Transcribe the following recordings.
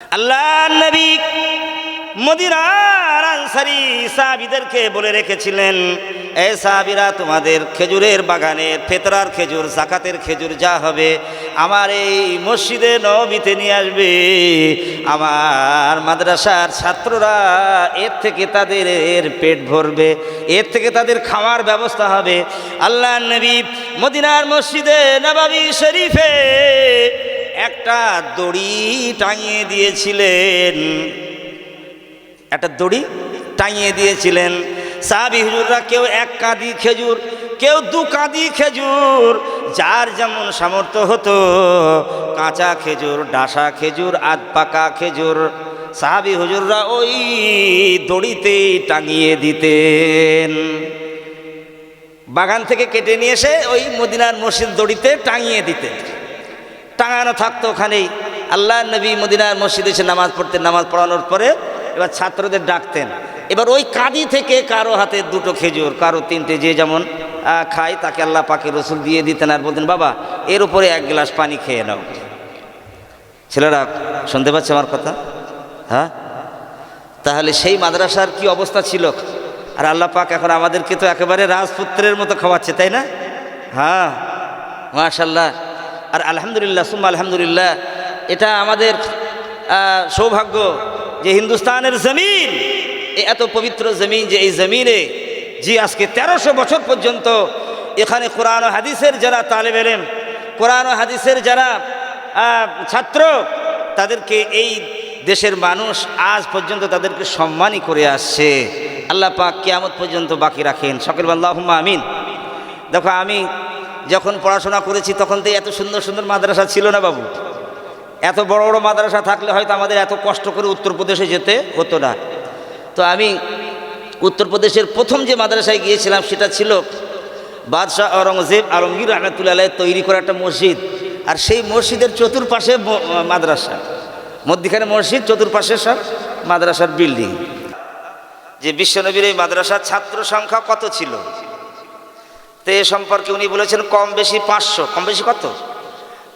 আল্লাহ নবী মদিনার আনসারি সাহাবিদেরকে বলে রেখেছিলেন, এ সাহাবিরা, তোমাদের খেজুরের বাগানের ফেতরার খেজুর, জাকাতের খেজুর যা হবে, আমার এই মসজিদে নবীতে নিয়ে আসবে। আমার মাদ্রাসার ছাত্ররা এর থেকে তাদের এর পেট ভরবে, এর থেকে তাদের খাওয়ার ব্যবস্থা হবে। আল্লাহ নবী মদিনার মসজিদে নবাবী শরীফে একটা দড়ি টাঙিয়ে দিয়েছিলেন। একটা দড়ি টাঙিয়ে দিয়েছিলেন। সাহাবি হুজুররা কেউ এক কাঁদি খেজুর, কেউ দু কাঁদি খেজুর, যার যেমন সামর্থ্য হতো, কাঁচা খেজুর, ডাসা খেজুর আধ পাকা খেজুর। সাহাবি হুজুররা ওই দড়িতে টাঙিয়ে দিতেন। বাগান থেকে কেটে নিয়ে এসে ওই মদিনার মসজিদ দড়িতে টাঙিয়ে দিতেন। টাঙানো থাকতো ওখানেই। আল্লাহ নবী মদিনার মসজিদে এসে নামাজ পড়তেন, নামাজ পড়ানোর পরে এবার ছাত্রদের ডাকতেন। এবার ওই কাঁদি থেকে কারও হাতে দুটো খেজুর, কারও তিনটে, যে যেমন খায়, তাকে আল্লাহ পাকে রসুল দিয়ে দিতেন আর বলতেন, বাবা, এর উপরে এক গ্লাস পানি খেয়ে নাও। ছেলেরা, শুনতে পাচ্ছে আমার কথা? হ্যাঁ? তাহলে সেই মাদ্রাসার কি অবস্থা ছিল? আর আল্লাহ পাক এখন আমাদেরকে তো একেবারে রাজপুত্রের মতো খাওয়াচ্ছে, তাই না? হ্যাঁ মাশাল্লাহ আর আলহামদুলিল্লাহ, সুম্মা আলহামদুলিল্লাহ, এটা আমাদের সৌভাগ্য যে হিন্দুস্তানের জমিন এত পবিত্র জমিন যে এই জমিনে জি আজকে তেরোশো বছর পর্যন্ত এখানে কোরআন ও হাদিসের যারা তালেব এলেম, কোরআন ও হাদিসের যারা ছাত্র, তাদেরকে এই দেশের মানুষ আজ পর্যন্ত তাদেরকে সম্মানই করে আসছে। আল্লাহ পাক কেয়ামত পর্যন্ত বাকি রাখেন। সকল আল্লাহ আমিন। দেখো আমি যখন পড়াশোনা করেছি, তখন তো এত সুন্দর সুন্দর মাদ্রাসা ছিল না বাবু। এত বড় বড় মাদ্রাসা থাকলে হয়তো আমাদের এত কষ্ট করে উত্তরপ্রদেশে যেতে হতো না। তো আমি উত্তরপ্রদেশের প্রথম যে মাদ্রাসায় গিয়েছিলাম, সেটা ছিল বাদশাহ আওরঙ্গজেব আলমগীর রহমতুল্লাহ তৈরি করা একটা মসজিদ। আর সেই মসজিদের চতুর্পাশে মাদ্রাসা। মধ্যিখানে মসজিদ, চতুর্পাশে সব মাদ্রাসার বিল্ডিং। যে বিশ্বনবীর এই মাদ্রাসার ছাত্র সংখ্যা কত ছিল? তো এ সম্পর্কে উনি বলেছেন কম বেশি পাঁচশো। কম বেশি কত?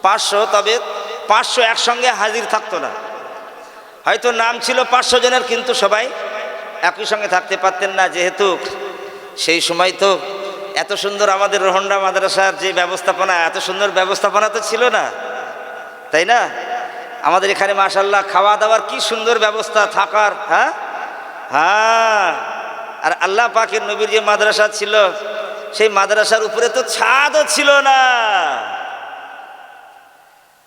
পাঁচশো, তবে পাঁচশো একসঙ্গে হাজির থাকতো না। হয়তো নাম ছিল পাঁচশো জনের, কিন্তু সবাই একই সঙ্গে থাকতে পারতেন না। যেহেতু সেই সময় তো এত সুন্দর আমাদের রোহন্ডা মাদ্রাসার যে ব্যবস্থাপনা, এত সুন্দর ব্যবস্থাপনা তো ছিল না। তাই না? আমাদের এখানে মাশাল্লাহ খাওয়া দাওয়ার কি সুন্দর ব্যবস্থা থাকার হ্যাঁ? হ্যাঁ। আর আল্লাহ পাকের নবীর যে মাদ্রাসা ছিল সেই মাদ্রাসার উপরে তো ছাদও ছিল না।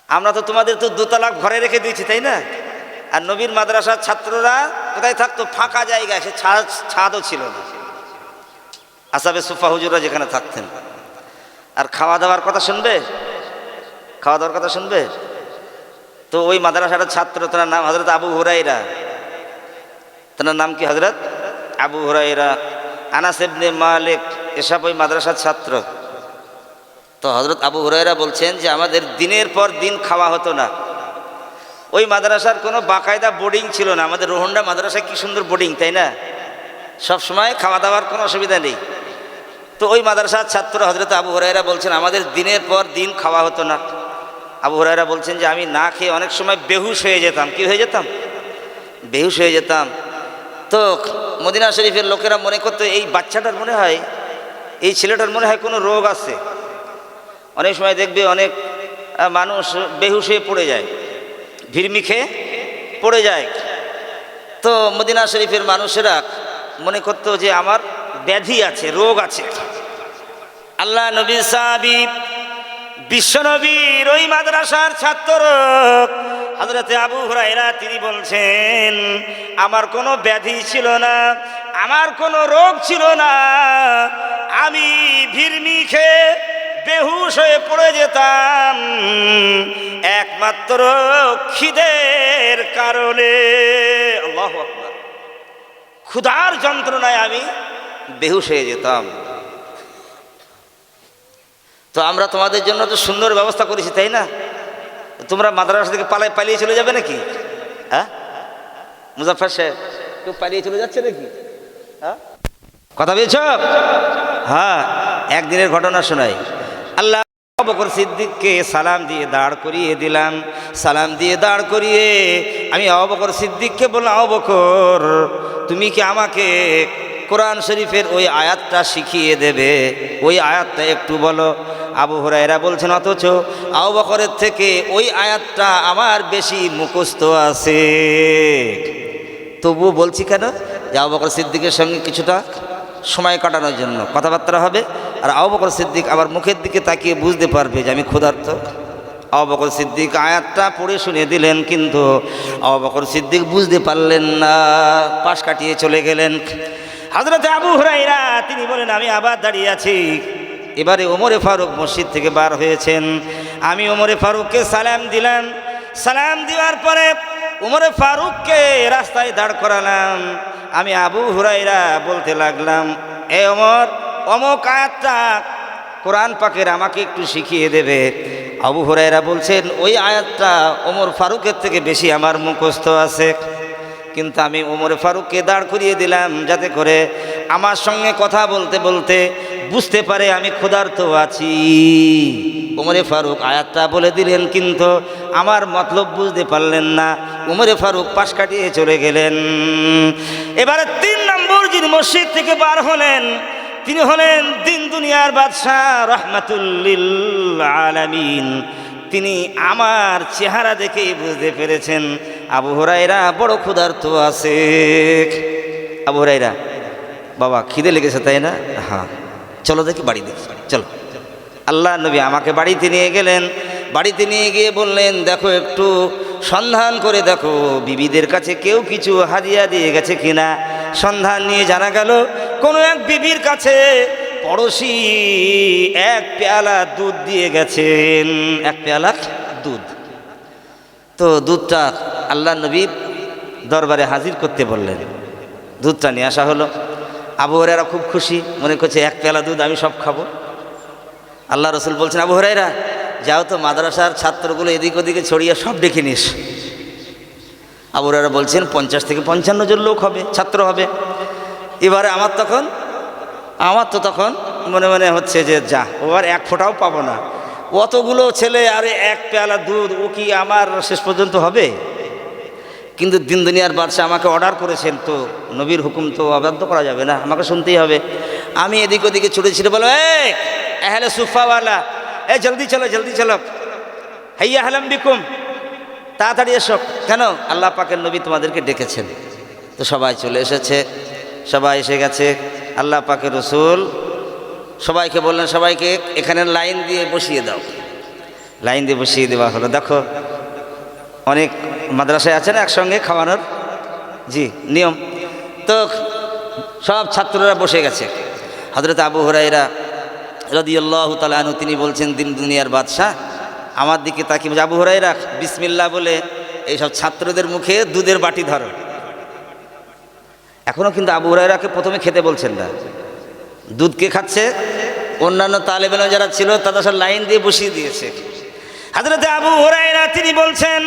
আমরা তো তোমাদের তো দোতলা ঘরে রেখে দিয়েছি, তাই না? আর নবীর মাদ্রাসার ছাত্ররা কোথায় থাকতো? ফাঁকা জায়গায়, সে ছাদ, ছাদও ছিল না। আসাবে সুফা হুজুরা যেখানে থাকতেন। আর খাওয়া দাওয়ার কথা শুনবে? খাওয়া দাওয়ার কথা শুনবে? তো ওই মাদ্রাসার ছাত্র, তার নাম হজরত আবু হুরাইরা তার নাম কি হজরত আবু হুরাইরা আনাস ইবনে মালিক এসব ওই মাদ্রাসার ছাত্র। তো হজরত আবু হুরাইরা বলছেন যে, আমাদের দিনের পর দিন খাওয়া হতো না। ওই মাদ্রাসার কোনো বাকায়দা বোর্ডিং ছিল না। আমাদের রোহন্ডা মাদ্রাসায় কি সুন্দর বোর্ডিং তাই না? সব সময় খাওয়া দাওয়ার কোনো অসুবিধা নেই। তো ওই মাদ্রাসার ছাত্র হজরত আবু হরাইরা বলছেন, আমাদের দিনের পর দিন খাওয়া হতো না। আবু হরাইরা বলছেন যে, আমি না খেয়ে অনেক সময় বেহুশ হয়ে যেতাম। কি হয়ে যেতাম? বেহুশ হয়ে যেতাম। তো মদিনা শরীফের লোকেরা মনে করতো, এই বাচ্চাটার মনে হয় এই ছেলেটার মনে হয় কোনো রোগ আছে? অনেক সময় দেখবে অনেক মানুষ বেহুশ হয়ে পড়ে যায়, ভিড়মি খেয়ে পড়ে যায়। তো মদিনা শরীফের মানুষেরা মনে করতো যে আমার ব্যাধি আছে, রোগ আছে। আল্লাহ নবী সাহাবি বিশ্বনবীর ওই মাদ্রাসার ছাত্র হজরতে আবু হুরাইরা তিনি বলছেন, আমার কোনো ব্যাধি ছিল না, আমার কোনো রোগ ছিল না আমি ভিড়মি খেয়ে বেহুশ হয়ে পড়ে যেতাম। একমাত্র খিদের কারণে। ক্ষুধার যন্ত্রণায় আমি বেহুশ হয়ে যেতাম। তো আমরা তোমাদের জন্য তো সুন্দর ব্যবস্থা করেছি, তাই না? তোমরা মাদ্রাসা থেকে পালায় পালিয়ে চলে যাবে নাকি? হ্যাঁ? মুজাফর সাহেব, কেউ পালিয়ে চলে যাচ্ছে নাকি? হ্যাঁ? কথা পেয়েছ হ্যাঁ একদিনের ঘটনা শোনাই। আল্লাহ বকর সিদ্দিককে সালাম দিয়ে দাঁড় করিয়ে দিলাম। সালাম দিয়ে দাঁড় করিয়ে আমি অবকর সিদ্দিককে বললাম অবকর তুমি কি আমাকে কোরআন শরীফের ওই আয়াতটা শিখিয়ে দেবে? ওই আয়াতটা একটু বলো। আবু হরাইরা বলছেন, অথচ আবু বকরের থেকে ওই আয়াতটা আমার বেশি মুখস্থ আছে। তবুও বলছি কেন? যে আবু বকর সিদ্দিকের সঙ্গে কিছুটা সময় কাটানোর জন্য কথাবার্তা হবে। আর আবু বকর সিদ্দিক আবার মুখের দিকে তাকিয়ে বুঝতে পারবে যে আমি ক্ষুধার্ত। আবু বকর সিদ্দিক আয়াতটা পড়ে শুনে দিলেন, কিন্তু আবু বকর সিদ্দিক বুঝতে পারলেন না। পাশ কাটিয়ে চলে গেলেন। হাজরতে আবু হুরাইরা তিনি বলেন, আমি আবার দাঁড়িয়ে আছি। এবারে ওমরে ফারুক মসজিদ থেকে বার হয়েছেন। আমি ওমরে ফারুককে সালাম দিলাম। সালাম দেওয়ার পরে উমরে ফারুককে রাস্তায় দাঁড় করালাম। আমি আবু হুরাইরা বলতে লাগলাম, এ অমর অমক আয়াতটা কোরআন পাকের আমাকে একটু শিখিয়ে দেবে। আবু হুরাইরা বলছেন, ওই আয়াতটা ওমর ফারুকের থেকে বেশি আমার মুখস্থ আছে। কিন্তু আমি ওমরে ফারুককে দাঁড় করিয়ে দিলাম যাতে করে আমার সঙ্গে কথা বলতে বলতে বুঝতে পারে আমি ক্ষুধার্ত আছি। উমরে ফারুক আয়াতটা বলে দিলেন, কিন্তু আমার মতলব বুঝতে পারলেন না। উমরে ফারুক পাশ কাটিয়ে চলে গেলেন। এবারে তিন নম্বর যিনি মসজিদ থেকে বার হলেন, তিনি হলেন দিন দুনিয়ার বাদশাহ রহমাতুল্লিল আলামিন। তিনি আমার চেহারা দেখেই বুঝতে পেরেছেন, আবু হরাইরা বড় ক্ষুধার্ত আছে। আবু হরাইরা বাবা, খিদে লেগেছে, তাই না? হ্যাঁ। চলো দেখি বাড়ি দেখি। চলো। আল্লাহ নবী আমাকে বাড়িতে নিয়ে গেলেন। বাড়িতে নিয়ে গিয়ে বললেন, দেখো একটু সন্ধান করে দেখো, বিবিদের কাছে কেউ কিছু হাদিয়া দিয়ে গেছে কিনা? সন্ধান নিয়ে জানা গেল, কোনো এক বিবির কাছে পড়োশি এক পেয়ালা দুধ দিয়ে গেছেন। এক পেয়ালা দুধ। তো দুধটা আল্লাহ নবী দরবারে হাজির করতে বললেন। দুধটা নিয়ে আসা হলো। আবু হরেরা খুব খুশি, মনে করছে এক পেয়ালা দুধ আমি সব খাব। আল্লাহ রসুল বলছেন, আবু হরাইরা যাও তো মাদ্রাসার ছাত্রগুলো এদিক ওদিকে ছড়িয়ে সব ডেকে নিস। আবু বলছেন, পঞ্চাশ থেকে পঞ্চান্ন জন লোক হবে, ছাত্র হবে। এবারে আমার তখন, আমার তো তখন মনে মনে হচ্ছে যে, যা, ও আর এক ফোঁটাও পাবো না। অতগুলো ছেলে, আরে এক পেয়ালা দুধ, ও কি আমার শেষ পর্যন্ত হবে? কিন্তু দিন দুনিয়ার বাদশাহ আমাকে অর্ডার করেছেন তো, নবীর হুকুম তো অবাধ্য করা যাবে না, আমাকে শুনতেই হবে। আমি এদিক ওদিকে ছুটে ছিটে বলো এ হ্যালো সুফাওয়ালা এ জলদি চলো জলদি চলো। হাইয়া হালাম বিকুম। তাড়াতাড়ি এসো। কেন? আল্লাহ পাকের নবী তোমাদেরকে ডেকেছেন। তো সবাই চলে এসেছে, সবাই এসে গেছে। আল্লাহ পাকের রসুল সবাইকে বললেন, সবাইকে এখানে লাইন দিয়ে বসিয়ে দাও। লাইন দিয়ে বসিয়ে দেওয়া হলো। দেখো, অনেক মাদ্রাসায় আছে না একসঙ্গে খাওয়ানোর, জি, নিয়ম। তো সব ছাত্ররা বসে গেছে। হজরত আবু হরাইরা রদিয়াল্লাহ তালু তিনি বলছেন, দিন দুনিয়ার বাদশাহ, আমার দিকে তাকিয়ে আবু হরাইরা বিসমিল্লা বলে, এইসব ছাত্রদের মুখে দুধের বাটি ধরো। এখনও কিন্তু আবু হরাইরাকে প্রথমে খেতে বলছেন না। দুধ কে খাচ্ছে? অন্যান্য তালেবেন যারা ছিল, তাদের সব লাইন দিয়ে বসিয়ে দিয়েছে। হাজরতে আবু হরাইরা তিনি বলছেন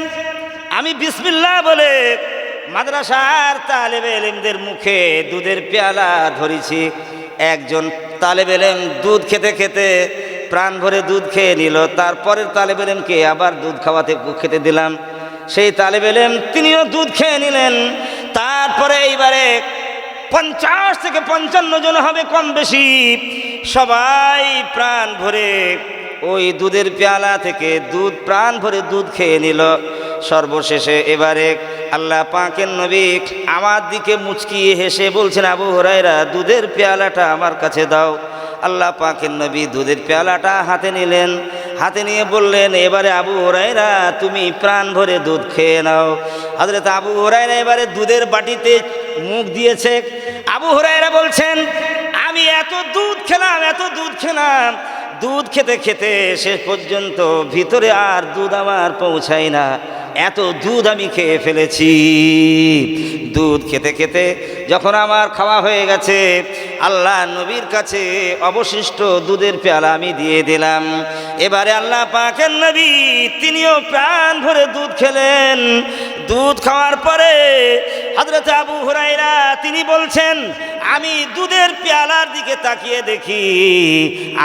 আমি বিসমিল্লাহ বলে মাদ্রাসার তালেবে এলেমদের মুখে দুধের পেয়ালা ধরেছি। একজন তালেব এলেম দুধ খেতে খেতে প্রাণ ভরে দুধ খেয়ে নিল। তারপরের তালেব এলেমকে আবার দুধ খাওয়াতে খেতে দিলাম। সেই তালেব এলেম তিনিও দুধ খেয়ে নিলেন। তারপরে এইবারে পঞ্চাশ থেকে পঞ্চান্ন জন হবে কম বেশি। সবাই প্রাণ ভরে ওই দুধের পেয়ালা থেকে দুধ, প্রাণ ভরে দুধ খেয়ে নিল। সর্বশেষে এবারে আল্লাহ পাকের নবী আমার দিকে মুচকিয়ে হেসে বলছেন, আবু হরাইরা দুধের পেয়ালাটা আমার কাছে দাও। আল্লাহ পাকের নবী দুধের পেয়ালাটা হাতে নিলেন। হাতে নিয়ে বললেন, এবারে আবু হরাইরা তুমি প্রাণ ভরে দুধ খেয়ে নাও। হজরত আবু হরাইরা এবারে দুধের বাটিতে মুখ দিয়েছে। আবু হরাইরা বলছেন, আমি এত দুধ খেলাম, এত দুধ খেলাম। দুধ খেতে খেতে শেষ পর্যন্ত ভিতরে আর দুধ আমার পৌঁছায় না। এত দুধ আমি খেয়ে ফেলেছি। দুধ খেতে খেতে যখন আমার খাওয়া হয়ে গেছে, আল্লাহ নবীর কাছে অবশিষ্ট দুধের পেয়ালা আমি দিয়ে দিলাম। এবারে আল্লাহ পাকের নবী তিনিও প্রাণ ভরে দুধ খেলেন। দুধ খাওয়ার পরে হজরত আবু হুরাইরা তিনি বলছেন, আমি দুধের পেয়ালার দিকে তাকিয়ে দেখি,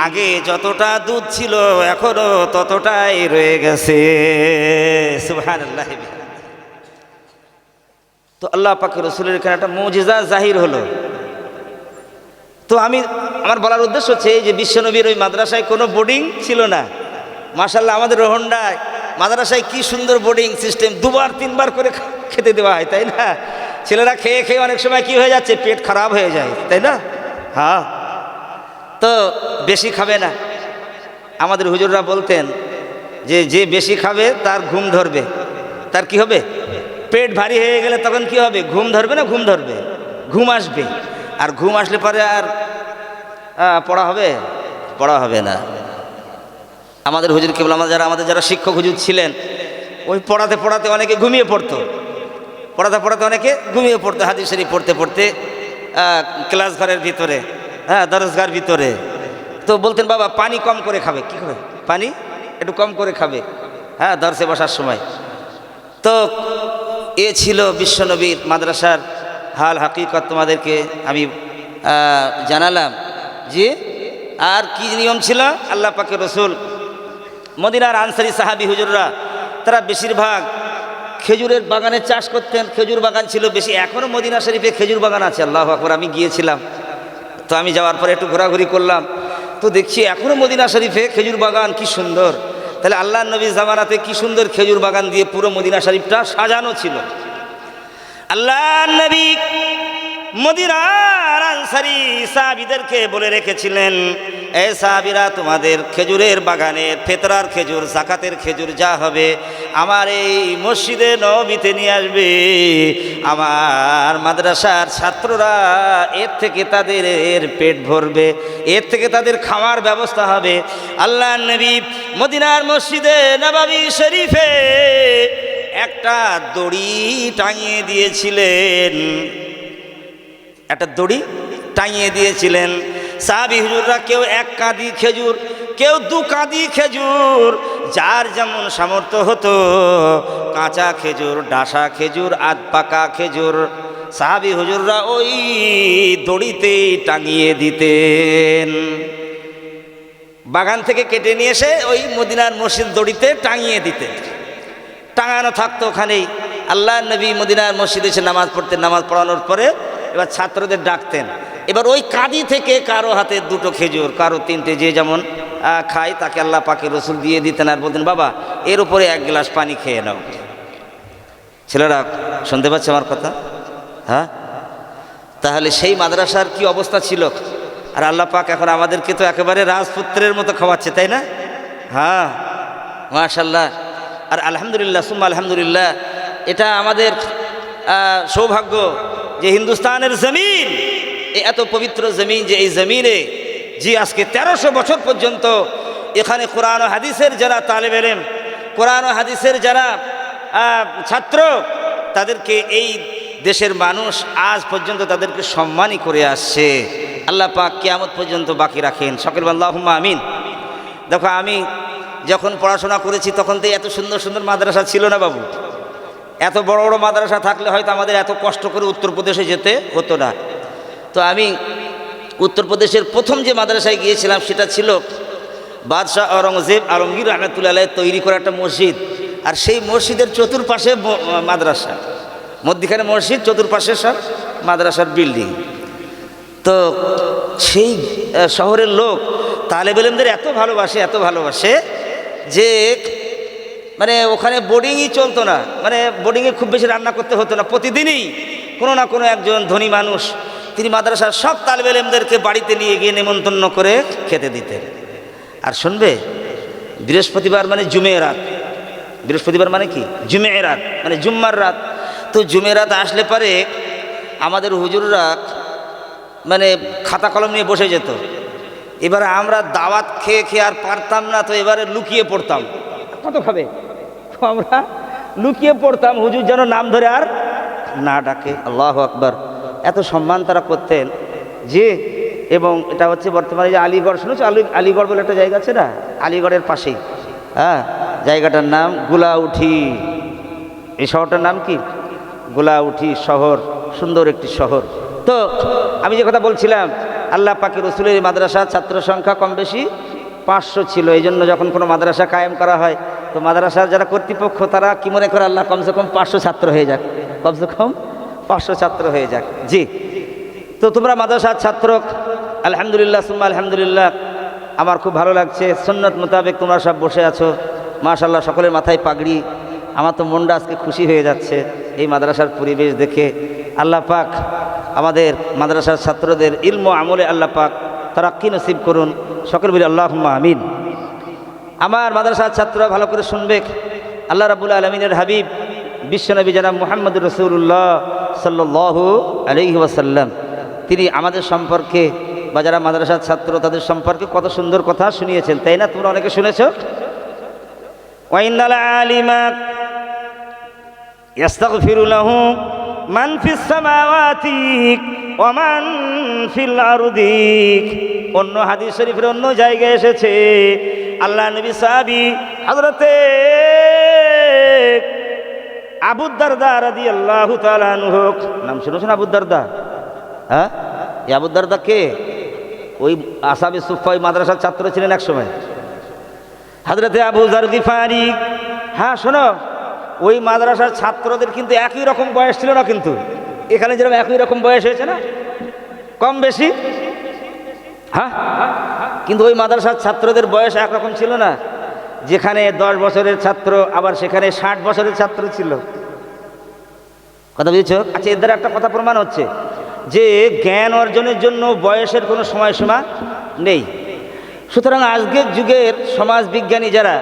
আগে যতটা দুধ ছিল এখনও ততটাই রয়ে গেছে। সুবহানাল্লাহ তো আল্লাহ পাকে রসুলের এখানে একটা মজিজা জাহির হলো। তো আমি, আমার বলার উদ্দেশ্য হচ্ছে যে বিশ্বনবীর ওই মাদ্রাসায় কোনো বোর্ডিং ছিল না। মাশাল্লাহ আমাদের রোহন্ডায় মাদ্রাসায় কি সুন্দর বোর্ডিং সিস্টেম দুবার, তিনবার করে খেতে দেওয়া হয়, তাই না? ছেলেরা খেয়ে খেয়ে অনেক সময় কি হয়ে যাচ্ছে? পেট খারাপ হয়ে যায়, তাই না? হ্যাঁ। তো বেশি খাবে না। আমাদের হুজুররা বলতেন যে যে বেশি খাবে, তার ঘুম ধরবে। তার কি হবে? পেট ভারী হয়ে গেলে তখন কি হবে? ঘুম ধরবে না ঘুম ধরবে? ঘুম আসবে। আর ঘুম আসলে পরে আর পড়া হবে? পড়া হবে না। আমাদের হুজুর কেবল আমাদের যারা আমাদের যারা শিক্ষক হুজুর ছিলেন, ওই পড়াতে পড়াতে অনেকে ঘুমিয়ে পড়তো। পড়াতে পড়াতে অনেকে ঘুমিয়ে পড়তো, হাদিস শরীফ পড়তে পড়তে ক্লাস ঘরের ভিতরে হ্যাঁ দরজগার ভিতরে। তো বলতেন, বাবা, পানি কম করে খাবে। কি খাবে? পানি? একটু কম করে খাবে। হ্যাঁ দর্শে বসার সময়। তো এ ছিল বিশ্বনবীর মাদ্রাসার হাল হাকিকত তোমাদেরকে আমি জানালাম যে আর কি নিয়ম ছিল? আল্লাহ পাকে রসুল, মদিনার আনসারি সাহাবি হুজুররা, তারা বেশিরভাগ খেজুরের বাগানে চাষ করতেন। খেজুর বাগান ছিল বেশি। এখনও মদিনা শরীফে খেজুর বাগান আছে, আল্লাহ আকবর। আমি গিয়েছিলাম। তো আমি যাওয়ার পরে একটু ঘোরাঘুরি করলাম। তো দেখছি এখনও মদিনা শরীফে খেজুর বাগান কি সুন্দর। তাহলে আল্লাহ নবী জামানাতে কি সুন্দর খেজুর বাগান দিয়ে পুরো মদিনা শরীফটা সাজানো ছিল। আল্লাহ নবী মদিনার আনসারি সাহাবিদেরকে বলে রেখেছিলেন, এ সাহাবিরা, তোমাদের খেজুরের বাগানের ফেতরার খেজুর, জাকাতের খেজুর যা হবে, আমার এই মসজিদে নবীতে নিয়ে আসবে। আমার মাদ্রাসার ছাত্ররা এর থেকে তাদের এর পেট ভরবে, এর থেকে তাদের খাওয়ার ব্যবস্থা হবে। আল্লাহ নবী মদিনার মসজিদে নবাবী শরীফে একটা দড়ি টাঙিয়ে দিয়েছিলেন। একটা দড়ি টাঙিয়ে দিয়েছিলেন। সাহাবি হুজুররা কেউ এক কাঁদি খেজুর, কেউ দু কাঁদি খেজুর, যার যেমন সামর্থ্য হতো, কাঁচা খেজুর, ডাসা খেজুর আধ পাকা খেজুর। সাহাবি হুজুররা ওই দড়িতেই টাঙিয়ে দিতেন। বাগান থেকে কেটে নিয়ে এসে ওই মদিনার মসজিদ দড়িতে টাঙিয়ে দিতেন। টাঙানো থাকতো ওখানেই। আল্লাহ নবী মদিনার মসজিদে এসে নামাজ পড়তেন। নামাজ পড়ানোর পরে এবার ছাত্রদের ডাকতেন। এবার ওই কাঁদি থেকে কারও হাতে দুটো খেজুর, কারও তিনটে, যে যেমন খায়, তাকে আল্লাহ পাকে রসুল দিয়ে দিতেন আর বলতেন, বাবা, এর উপরে এক গ্লাস পানি খেয়ে নাও। ছেলেরা, শুনতে পাচ্ছে আমার কথা? হ্যাঁ? তাহলে সেই মাদ্রাসার কি অবস্থা ছিল? আর আল্লাহ পাক এখন আমাদেরকে তো একেবারে রাজপুত্রের মতো খাওয়াচ্ছে তাই না? হ্যাঁ মাশাল্লাহ আর আলহামদুলিল্লাহ, সুম্মা আলহামদুলিল্লাহ। এটা আমাদের সৌভাগ্য। যে হিন্দুস্তানের জমিন এত পবিত্র জমিন যে এই জমিনে যে আজকে তেরোশো বছর পর্যন্ত এখানে কোরআন হাদিসের যারা তালেব এলেম, কোরআন ও হাদিসের যারা ছাত্র, তাদেরকে এই দেশের মানুষ আজ পর্যন্ত তাদেরকে সম্মানই করে আসছে। আল্লাহ পাক কেয়ামত পর্যন্ত বাকি রাখেন। সকল আল্লাহ আমিন। দেখো, আমি যখন পড়াশোনা করেছি তখন তো এত সুন্দর সুন্দর মাদ্রাসা ছিল না বাবু। এত বড় বড় মাদ্রাসা থাকলে হয়তো আমাদের এত কষ্ট করে উত্তরপ্রদেশে যেতে হতো না। তো আমি উত্তরপ্রদেশের প্রথম যে মাদ্রাসায় গিয়েছিলাম সেটা ছিল বাদশাহ আওরঙ্গজেব আলমগীর রহমতুল্লাহ তৈরি করা একটা মসজিদ। আর সেই মসজিদের চতুর্পাশে মাদ্রাসা। মধ্যিখানে মসজিদ, চতুর্পাশে সব মাদ্রাসার বিল্ডিং। তো সেই শহরের লোক তালেব এলেমদের এত ভালোবাসে এত ভালোবাসে যে মানে ওখানে বোর্ডিংই চলতো না। মানে বোর্ডিংয়ে খুব বেশি রান্না করতে হতো না। প্রতিদিনই কোনো না কোনো একজন ধনী মানুষ, তিনি মাদ্রাসার সব তালবেলেমদেরকে বাড়িতে নিয়ে গিয়ে নেমন্তন্ন করে খেতে দিতেন। আর শুনবে, বৃহস্পতিবার মানে জুমে রাত। বৃহস্পতিবার মানে কি? জুমে রাত মানে জুম্মার রাত। তো জুমে রাত আসলে পরে আমাদের হুজুররা মানে খাতা কলম নিয়ে বসে যেত। এবারে আমরা দাওয়াত খেয়ে খেয়ে আর পারতাম না, তো এবারে লুকিয়ে পড়তাম। কত খাবে আমরা লুকিয়ে পড়তাম, হুজুর যেন নাম ধরে আর না ডাকে। আল্লাহ আকবর। এত সম্মান তারা করতেন। যে এবং এটা হচ্ছে বর্তমানে যে আলিগড়, শুনেছো? আলি, আলিগড় বলে একটা জায়গা আছে না? আলিগড়ের পাশেই। হ্যাঁ জায়গাটার নাম গুলাউঠি। এই শহরটার নাম কি? গোলাউঠি শহর। সুন্দর একটি শহর। তো আমি যে কথা বলছিলাম, আল্লাহ পাকে রসুলের মাদ্রাসা ছাত্র সংখ্যা কম বেশি পাঁচশো ছিল। এই জন্য যখন কোনো মাদ্রাসা কায়েম করা হয় তো মাদ্রাসার যারা কর্তৃপক্ষ, তারা কি মনে করে আল্লাহ কমসে কম পাঁচশো ছাত্র হয়ে যাক? কমসে কম পাঁচশো ছাত্র হয়ে যাক। জি। তো তোমরা মাদ্রাসার ছাত্র আলহামদুলিল্লাহ, সুম্মা আলহামদুলিল্লাহ। আমার খুব ভালো লাগছে। সন্ন্যত মোতাবেক তোমরা সব বসে আছো। মাশাল্লাহ সকলের মাথায় পাগড়ি। আমার তো মনটা আজকে খুশি হয়ে যাচ্ছে এই মাদ্রাসার পরিবেশ দেখে। আল্লাহ পাক আমাদের মাদ্রাসার ছাত্রদের ইলম আমলে আল্লাহ পাক তারা কি নসিব করুন। সকল বলি আল্লাহ আমিন। আমার মাদ্রাসার ছাত্ররা ভালো করে শুনবে আল্লাহ রাবুল আলমিনের হাবিব বিশ্বনবী জানাব মোহাম্মদ রসুল্লাহ সাল্লাহ আলহি ওয়াসাল্লাম তিনি আমাদের সম্পর্কে বা যারা মাদ্রাসার ছাত্র তাদের সম্পর্কে কত সুন্দর কথা শুনিয়েছেন তাই না তোমরা অনেকে শুনেছ ওয়াইনাল আলিমা يستغفر له من في السماوات ومن في الأرض অন্য হাদিস শরীফের অন্য জায়গায় এসেছে আল্লাহ নবী সাহাবি হযরতে আবু দারদা রাদিয়াল্লাহু তাআলা আনহু, নাম শুনেছেন আবু দারদা। হ্যাঁ? এই আবু দারদা কে? ওই আসাবি সুফাই মাদ্রাসার ছাত্র ছিলেন এক সময় হযরতে আবু জার গিফারি। হ্যাঁ শোনো, ওই মাদ্রাসার ছাত্রদের কিন্তু একই রকম বয়স ছিল না কিন্তু। এখানে যেরকম একই রকম বয়স হয়েছে না? কম বেশি? হ্যাঁ? কিন্তু ওই মাদ্রাসার ছাত্রদের বয়স একরকম ছিল না। যেখানে দশ বছরের ছাত্র, আবার সেখানে ষাট বছরের ছাত্র ছিল। কথা বুঝেছ? আচ্ছা এর দ্বারা একটা কথা প্রমাণ হচ্ছে যে জ্ঞান অর্জনের জন্য বয়সের কোনো সময়সীমা নেই। সুতরাং আজকের যুগের সমাজ বিজ্ঞানী যারা,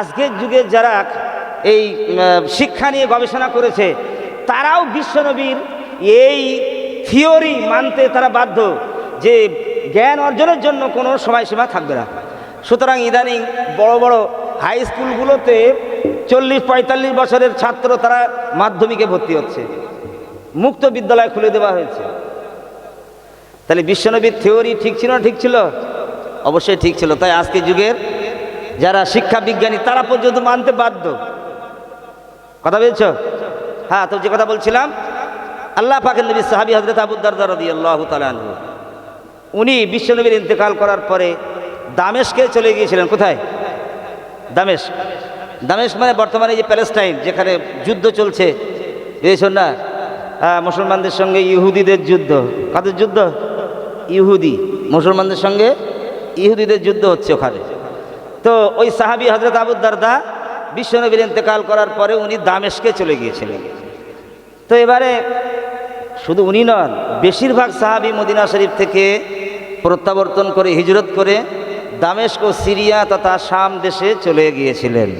আজকের যুগের যারা এই শিক্ষা নিয়ে গবেষণা করেছে, তারাও বিশ্বনবীর এই থিওরি মানতে তারা বাধ্য যে জ্ঞান অর্জনের জন্য কোনো সময়সীমা থাকবে না। সুতরাং ইদানিং বড় বড় হাই স্কুলগুলোতে চল্লিশ, পঁয়তাল্লিশ বছরের ছাত্র তারা মাধ্যমিকে ভর্তি হচ্ছে। মুক্ত বিদ্যালয় খুলে দেওয়া হয়েছে। তাহলে বিশ্বনবীর থিওরি ঠিক ছিল না ঠিক ছিল? অবশ্যই ঠিক ছিল। তাই আজকে যুগের যারা শিক্ষা বিজ্ঞানী, তারা পর্যন্ত মানতে বাধ্য। কথা বলছো? হ্যাঁ তো যে কথা বলছিলাম, আল্লাহ পাকের নবী সাহাবি হজরত আবুদ্দারদার রদি আল্লাহ তালু উনি বিশ্বনবীর ইন্তেকাল করার পরে দামেশকে চলে গিয়েছিলেন। কোথায়? দামেশ। দামেশ মানে বর্তমানে যে প্যালেস্টাইন, যেখানে যুদ্ধ চলছে। বুঝেছেন না মুসলমানদের সঙ্গে ইহুদিদের যুদ্ধ। কাদের যুদ্ধ? ইহুদি। মুসলমানদের সঙ্গে ইহুদিদের যুদ্ধ হচ্ছে ওখানে। তো ওই সাহাবি হজরত আবুদ্দারদা বিশ্বনবীর ইন্তেকাল করার পরে উনি দামেশকে চলে গিয়েছিলেন। তো এবারে শুধু উনি নন, বেশিরভাগ সাহাবি মদিনা শরীফ থেকে প্রত্যাবর্তন করে, হিজরত করে দামেস্ক ও সিরিয়া তথা শাম দেশে চলে গিয়েছিলেন।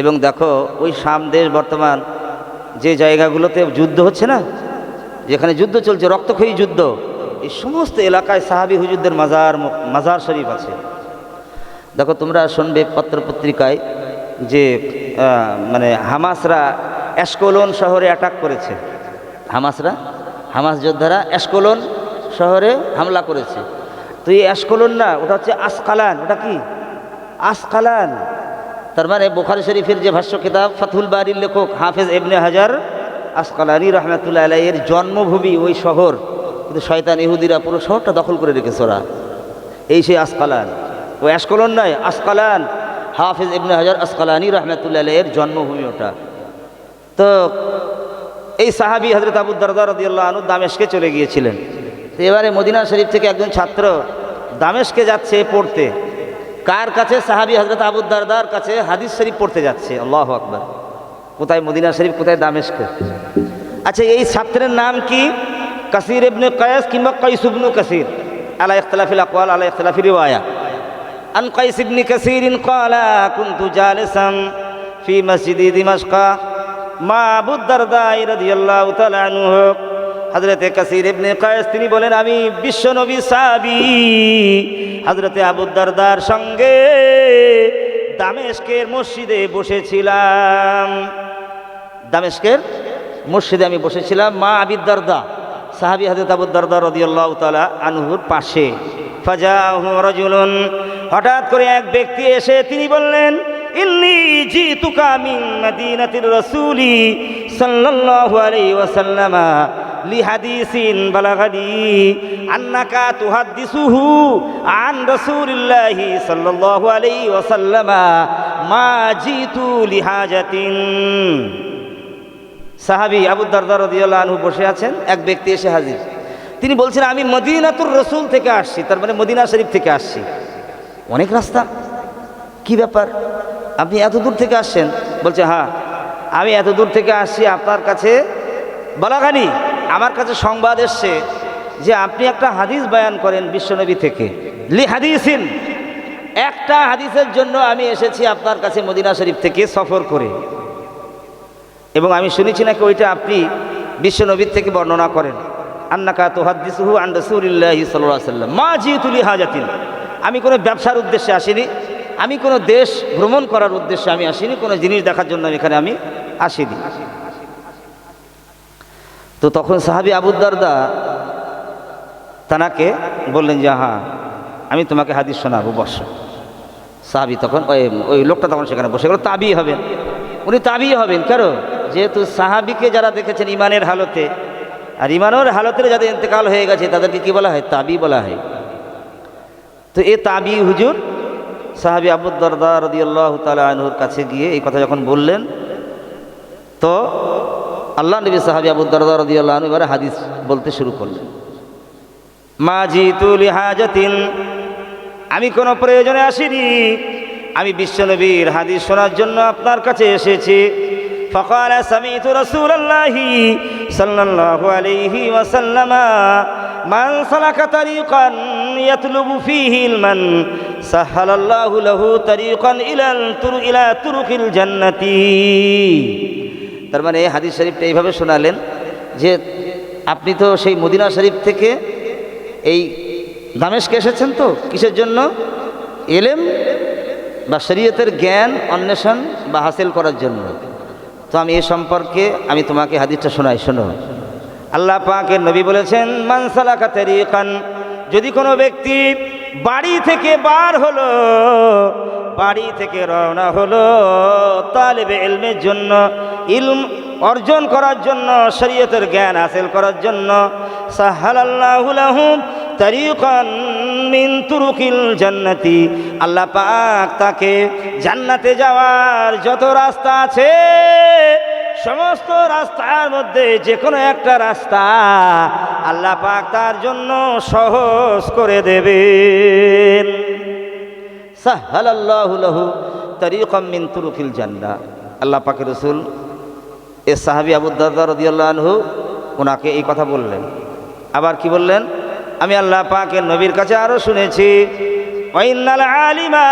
এবং দেখো, ওই শাম দেশ বর্তমান যে জায়গাগুলোতে যুদ্ধ হচ্ছে না, যেখানে যুদ্ধ চলছে, রক্তক্ষয়ী যুদ্ধ, এই সমস্ত এলাকায় সাহাবি হুজুরদের মাজার মাজার শরীফ আছে। দেখো, তোমরা শুনবে পত্রপত্রিকায় যে মানে হামাসরা অ্যাসকোলন শহরে অ্যাটাক করেছে। হামাসরা? হামাস যোদ্ধারা অ্যাসকোলন শহরে হামলা করেছে। তো এই অ্যাসকোলন না, ওটা হচ্ছে আসকালান, ওটা কি? আসকালান। তার মানে বোখারি শরীফের যে ভাষ্য কিতাব ফাতুল বাড়ির লেখক হাফেজ এবনে হাজার আসকালানি রহমতুল্লাহ আলাইয়ের জন্মভূমি ওই শহর। কিন্তু শয়তান ইহুদিরা পুরো শহরটা দখল করে রেখেছে ওরা। এই সেই আসকালান। ও অ্যাসকলন নয়, আসকালান। হাফিজ ইবনে হাজার আসকালানি রহমতুল্লাহ এর জন্মভূমি ওটা। তো এই সাহাবি হজরত আবু দরদার রদিয়াল্লাহ আনু দামেশকে চলে গিয়েছিলেন। এবারে মদিনা শরীফ থেকে একজন ছাত্র দামেশকে যাচ্ছে পড়তে। কার কাছে? সাহাবি হজরত আবুদ্দারদার কাছে হাদিস শরীফ পড়তে যাচ্ছে। আল্লাহ আকবর। কোথায় মদিনা শরীফ, কোথায় দামেশকে? আচ্ছা এই ছাত্রের নাম কি? কাসির ইবনে কয়েস কিংবা কয়েস ইবনু কাসির? আলা ইখতলাফিল আকওয়াল, আলা ইখতলাফি রিওয়ায়া। আন কয়েস ইবনে কাসির ক্বালা, কুনতু জালিসান ফি মসজিদি দিমাশকা। মা আবু দারদা রাদিয়াল্লাহু তাআলা আনহু হজরতে কাসির ইবনে কায়েস, তিনি বলেন, আমি বিশ্বনবী সাবি হজরতে আবুদ্দারদার সঙ্গে দামেশকের মসজিদে বসেছিলাম। দামেশকের মসজিদে আমি বসেছিলাম, মা আবিদ্দারদা সাহাবি হজরত আবুদ্দারদা রদিয়াল্লাহ তালা আনহুর পাশে। ফাজা রজুলন, হঠাৎ করে এক ব্যক্তি এসে, তিনি বললেন, ইন্নি লিহাদিসিন বালাগানি আন্নাকা তুহাদ্দিসুহু আন রাসূলিল্লাহি সাল্লাল্লাহু আলাইহি ওয়াসাল্লামা মা জিতু লিহাজাতিন। সাহাবি আবুদ্দারদা রাদিয়াল্লাহু আনহু বসে আছেন, এক ব্যক্তি এসে হাজির। তিনি বলছেন, আমি মদিনাতুর রসুল থেকে আসছি, তার মানে মদিনা শরীফ থেকে আসছি। অনেক রাস্তা। কি ব্যাপার? আপনি এত দূর থেকে আসছেন? বলছে হ্যাঁ আমি এত দূর থেকে আসছি আপনার কাছে বলাগানি। আমার কাছে সংবাদ এসছে যে আপনি একটা হাদিস বয়ান করেন বিশ্বনবী থেকে। লি হাদিসিন। একটা হাদিসের জন্য আমি এসেছি আপনার কাছে মদিনা শরীফ থেকে সফর করে। এবং আমি শুনেছি নাকি ওইটা আপনি বিশ্বনবীর থেকে বর্ণনা করেন। আন্নাকা তোহাদ্দিসহু আন রসুলিল্লাহি সাল্লাহ সাল্লাম মা জিতুলি হাজাতিন। আমি কোনো ব্যবসার উদ্দেশ্যে আসিনি। আমি কোনো দেশ ভ্রমণ করার উদ্দেশ্যে আমি আসিনি। কোনো জিনিস দেখার জন্য এখানে আমি আসিনি। তো তখন সাহাবি আবুদ্দারদা তানাকে বললেন যে হ্যাঁ আমি তোমাকে হাদিস শোনাবো, বস। সাহাবি তখন ওই ওই লোকটা তখন সেখানে বসে গেল, তাবি হবেন। উনি তাবি হবেন, কেন? যেহেতু সাহাবিকে যারা দেখেছেন ইমানের হালতে, আর ইমানের হালতের যাদের ইন্তেকাল হয়ে গেছে, তাদেরকে কি বলা হয়? তাবি বলা হয়। তো এ তাবি হুজুর সাহাবি আবুদ্দারদা রদিয়াল্লাহ তালা আনহুর কাছে গিয়ে এই কথা যখন বললেন, তো আল্লাহ নবী সাহাবি আবুদ্দারদা রদিয়াল্লাহ আনহু এবারে হাদিস বলতে শুরু করলেন মা জিতুল হাজাতিন আমি কোনো প্রয়োজনে আসিনি আমি বিশ্বনবীর হাদিস শোনার জন্য আপনার কাছে এসেছি فقال سمعت رسول الله صلى الله عليه وسلم من سلك طريقا يطلب فيه علما سهل الله له طريقا الى الطرق الى طرق الجنه তার মানে এই হাদিস শরীফটা এইভাবে শোনালেন যে আপনি তো সেই মদিনা শরীফ থেকে এই দামেশকে এসেছেন তো? কিসের জন্য? এলেম বা শরীয়তের জ্ঞান, অন্বেষণ বা হাসিল করার জন্য। তো আমি এ সম্পর্কে আমি তোমাকে হাদিসটা শোনাই, শোনো। আল্লাহ পাকের নবী বলেছেন মানসালাকা তেরিকান যদি কোনো ব্যক্তি বাড়ি থেকে বার হলো, বাড়ি থেকে রওনা হলো তালেবে এলমের জন্য, ইলম অর্জন করার জন্য, শরীয়তের জ্ঞান হাসিল করার জন্য। সাহালাল্লাহুলাহুম মিন তুরুকিল জান্নাতি। আল্লাহ পাক তাকে জান্নাতে যাওয়ার যত রাস্তা আছে সমস্ত রাস্তার মধ্যে যে কোনো একটা রাস্তা আল্লাহ পাক তার জন্য সহজ করে তুরুকিল জান্নাহ। আল্লাহ পাকের রসুল, এ সাহাবি রদিয়াল্লাহ আনহু ওনাকে এই কথা বললেন। আবার কি বললেন? আমি আল্লাহ পাকের নবীর কাছে আরও শুনেছি আলিমা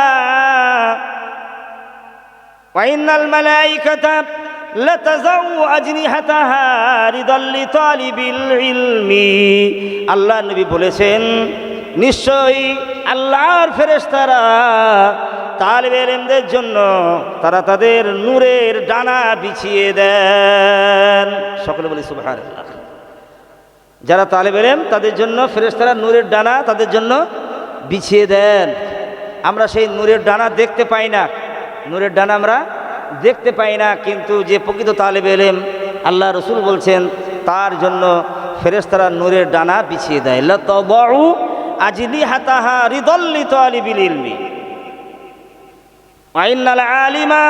আল্লাহ নবী বলেছেন, নিশ্চয়ই আল্লাহর ফেরেশতারা তালিবে এলেমদের জন্য তারা তাদের নূরের ডানা বিছিয়ে দেন। সকলে বলি সুবহানাল্লাহ। যারা তালেব এলেম, তাদের জন্য ফেরেশতারা নূরের ডানা তাদের জন্য বিছিয়ে দেন। আমরা সেই নূরের ডানা দেখতে পাই না। নূরের ডানা আমরা দেখতে পাই না, কিন্তু যে প্রকৃত তালেব এলেম, আল্লাহ রসুল বলছেন, তার জন্য ফেরেশতারা নূরের ডানা বিছিয়ে দেয়। লতবউ আজলি হাতাহা রিদল্লি তালিবিল ইলমি। আইনাল আলিমা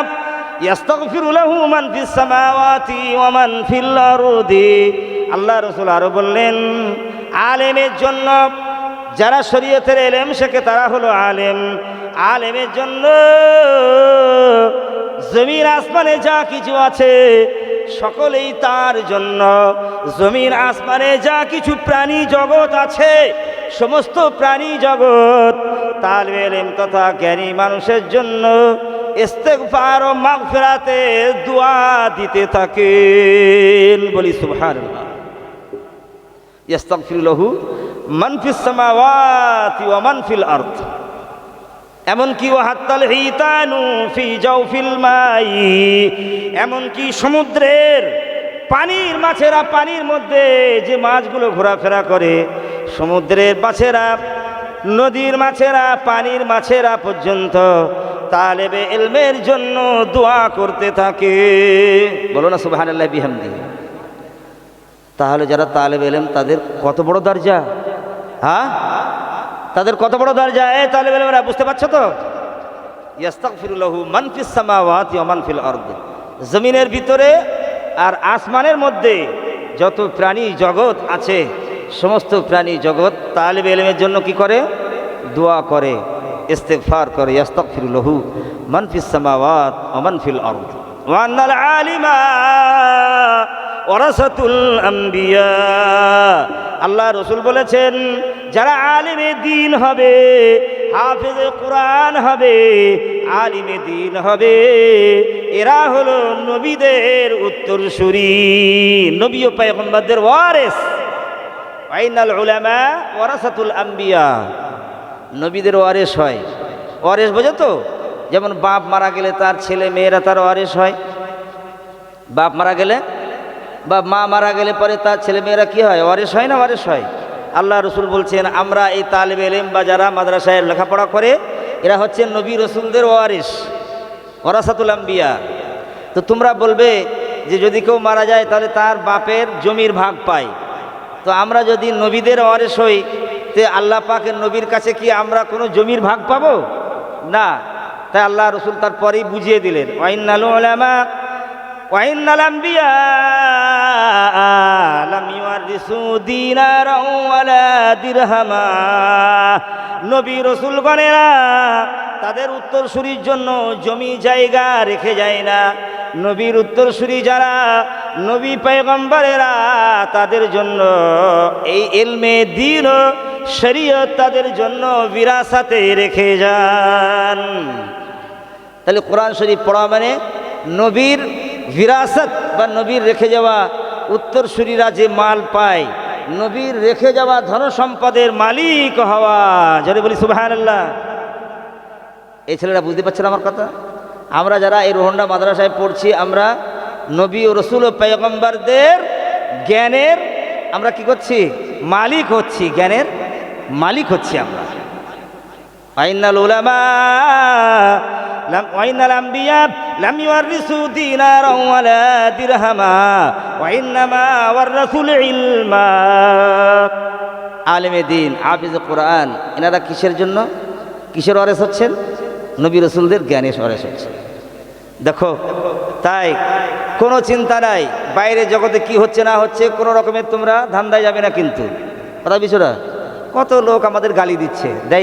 আল্লাহ রসুল আরও বললেন, আলেমের জন্য যারা শরীয়তের এলেম শেখে, তারা হলো আলেম। আলেমের জন্য জমির আসমানে যা কিছু আছে, সকলেই তার জন্য। জমির আসমানে যা কিছু প্রাণী জগৎ আছে, সমস্ত প্রাণী জগৎ তালবে এলেম তথা জ্ঞানী মানুষের জন্য ইস্তেগফার ও মাগফিরাতে দোয়া দিতে থাকেন। বলি সুবহানাল্লাহ। ইস্তাগফিরু লাহু মান ফিস সামাওয়াতি ওয়া মান ফিল আরদ। এমনকি ও হাত্তাল হিতানু ফি জাওফিল মাই, এমনকি সমুদ্রের পানির মাছেরা পানির মধ্যে যে মাছগুলো ঘোরাফেরা করে, সমুদ্রের মাছেরা নদীর মাছেরা, পানির মাছেরা পর্যন্ত তালেবে এলমের জন্য দোয়া করতে থাকে। বলো না সুবাহ বিহামদি। তাহলে যারা তালেব এলেম তাদের কত বড় দরজা? হ্যাঁ? তাদের কত বড় দরজা? এ তালেব এলেমরা, বুঝতে পারছ তো? ইয়াস্তাগফিরুল্লাহু মান ফিস সামাওয়াতি ওয়া মান ফিল আরদ। জমিনের ভিতরে আর আসমানের মধ্যে যত প্রাণী জগৎ আছে, সমস্ত প্রাণী জগৎ তালেব এলেমের জন্য কি করে? দোয়া করে, ইস্তেগফার করে, ইয়াস্তাগফিরুল্লাহু মান ফিস সামাওয়াত ওয়া মান ফিল আরদ। ওয়া আন্নাল আলিমা ওরাসাতুল আম্বিয়া। আল্লাহ রসুল বলেছেন, যারা আলিমে দিন হবে, হাফেজে কোরআন হবে, আলিমে দিন হবে, এরা হলো নবীদের উত্তরসূরি নবী ও পায়গম্বারদের ওয়ারেস। আইনাল উলামা ওয়ারাসাতুল আম্বিয়া। নবীদের ওয়ারেস হয়। ওয়ারেস বোঝো তো? যেমন বাপ মারা গেলে তার ছেলে মেয়েরা তার ওয়ারেস হয়। বাপ মারা গেলে বা মা মারা গেলে পরে তার ছেলেমেয়েরা কি হয়? ওয়ারেস হয় না ওয়ারেস হয়? আল্লাহ রসুল বলছেন, আমরা এই তালেব এলেম বা যারা মাদ্রাসায় লেখাপড়া করে, এরা হচ্ছে নবী রসুলদের ওয়ারিস ওরাসাতুল আম্বিয়া। তো তোমরা বলবে যে যদি কেউ মারা যায়, তাহলে তার বাপের জমির ভাগ পায়। তো আমরা যদি নবীদের ওয়ারিস হই, তে আল্লাহ পাকের নবীর কাছে কি আমরা কোনো জমির ভাগ পাব? না। তাই আল্লাহ রসুল তারপরেই বুঝিয়ে দিলেন ওয়াইন আলু আলামা ওয়াইন আলাম্বিয়া لم يورثوا دينارا ولا درهما নবী রসুলগণেরা তাদের উত্তরসূরির জন্য জমি জায়গা রেখে যায় না নবীর উত্তরসূরি যারা নবী পয়গম্বরেরা তাদের জন্য এই এলমে দিন ও শরীয়ত তাদের জন্য বিরাসাতে রেখে যান তাহলে কোরআন শরীফ পড়া মানে নবীর বিরাসত বা নবীর রেখে যাওয়া উত্তরসূরিরা যে মাল পায়, নবীর রেখে যাওয়া ধন সম্পদের মালিক হওয়া যদি বলি সুবাহ আল্লাহ এই ছেলেরা বুঝতে পারছেন আমার কথা? আমরা যারা এই রোহন্ডা মাদ্রাসায় পড়ছি, আমরা নবী ও রসুল ও পেগম্বরদের জ্ঞানের, আমরা কি করছি? মালিক হচ্ছি, জ্ঞানের মালিক হচ্ছি আমরা। আইনাল উলামা لم وإن الأنبياء لم يورثوا دينارا ولا درهما وإنما ورثوا العلم আলেমে দিন হাফিজ কোরআন এনারা কিসের জন্য কিসের অরেস হচ্ছেন নবী রসুলদের জ্ঞানের অরেস হচ্ছে দেখো তাই কোনো চিন্তা নাই বাইরে জগতে কি হচ্ছে না হচ্ছে কোনো রকমের তোমরা ধান্দায় যাবে না কিন্তু কথা বিছরা কত লোক আমাদের গালি দিচ্ছে দেয়